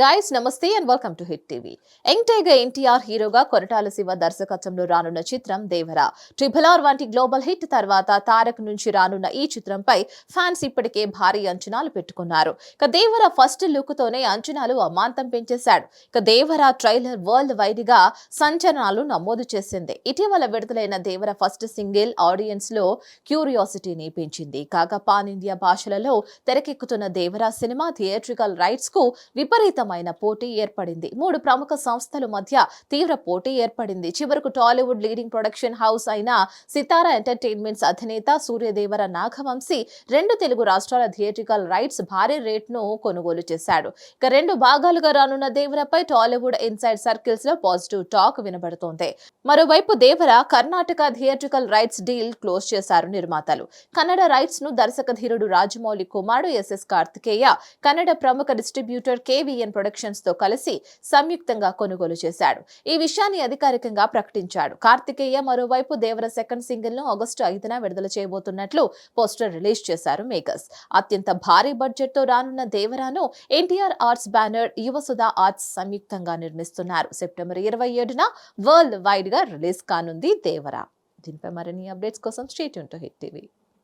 Guys నమస్తే and welcome to hit TV young tiger NTR హీరోగా కొరటాల శివ దర్శకత్వంలో రానున్న చిత్రం దేవరా. ట్రిపుల్ ఆర్ వంటి గ్లోబల్ హిట్ తర్వాత తారక్ నుంచి రానున్న ఈ చిత్రంపై ఫ్యాన్స్ ఇప్పటికే భారీ అంచనాలు పెట్టుకున్నారు. ఇక దేవరా ఫస్ట్ లుక్ తోనే అంచనాలు అమాంతం పెంచేశాడు. ఇక దేవరా ట్రైలర్ వరల్డ్ వైడ్గా సంచలనాలు నమోదు చేసింది. ఇటీవల విడుదలైన దేవర ఫస్ట్ సింగిల్ ఆడియన్స్లో క్యూరియాసిటీని పెంచింది. కాగా పాన్ ఇండియా భాషలలో తెరకెక్కుతున్న దేవరా సినిమా థియేట్రికల్ రైట్స్కు విపరీత విపరీతమైన పోటీ ఏర్పడింది. మూడు ప్రముఖ సంస్థల మధ్య తీవ్ర పోటీ ఏర్పడింది. చివరకు టాలీవుడ్ లీడింగ్ ప్రొడక్షన్ హౌస్ అయిన సితారా ఎంటర్టైన్మెంట్స్ అధినేత సూర్యదేవర నాగవంశీ రెండు తెలుగు రాష్ట్రాల థియేట్రికల్ రైట్స్ భారీ రేట్ను కొనుగోలు చేశాడు. ఇక రెండు భాగాలుగా రానున్న దేవరపై టాలీవుడ్ ఇన్సైడ్ సర్కిల్స్లో పాజిటివ్ టాక్ వినబడుతోంది. మరోవైపు Devara Karnataka theatrical rights deal close చేశారు నిర్మాతలు. కన్నడ రైట్స్ను దర్శక ధీరుడు రాజమౌళి కుమారుడు ఎస్ఎస్ కార్తికేయ కన్నడ ప్రముఖ డిస్ట్రిబ్యూటర్ కేవీఎన్ ప్రొడక్షన్స్తో కలిసి సంయుక్తంగా కొనుగోలు చేశాడు. ఈ విషయాన్ని అధికారికంగా ప్రకటించాడు. కార్తికేయ మరోవైపు దేవర సెకండ్ సింగిల్ను ఆగస్టు ఐదున విడుదల చేయబోతున్నట్లు పోస్టర్ రిలీజ్ చేశారు మేకర్స్. అత్యంత భారీ బడ్జెట్తో రానున్న దేవరాను NTR arts banner Yuvasudha arts సంయుక్తంగా నిర్మిస్తున్నారు. సెప్టెంబర్ ఇరవై ఏడున వరల్డ్ వైడ్గా రిలీజ్ కానుంది దేవరా. దీనిపై మరిన్ని అప్డేట్స్ కోసం state to hit TV.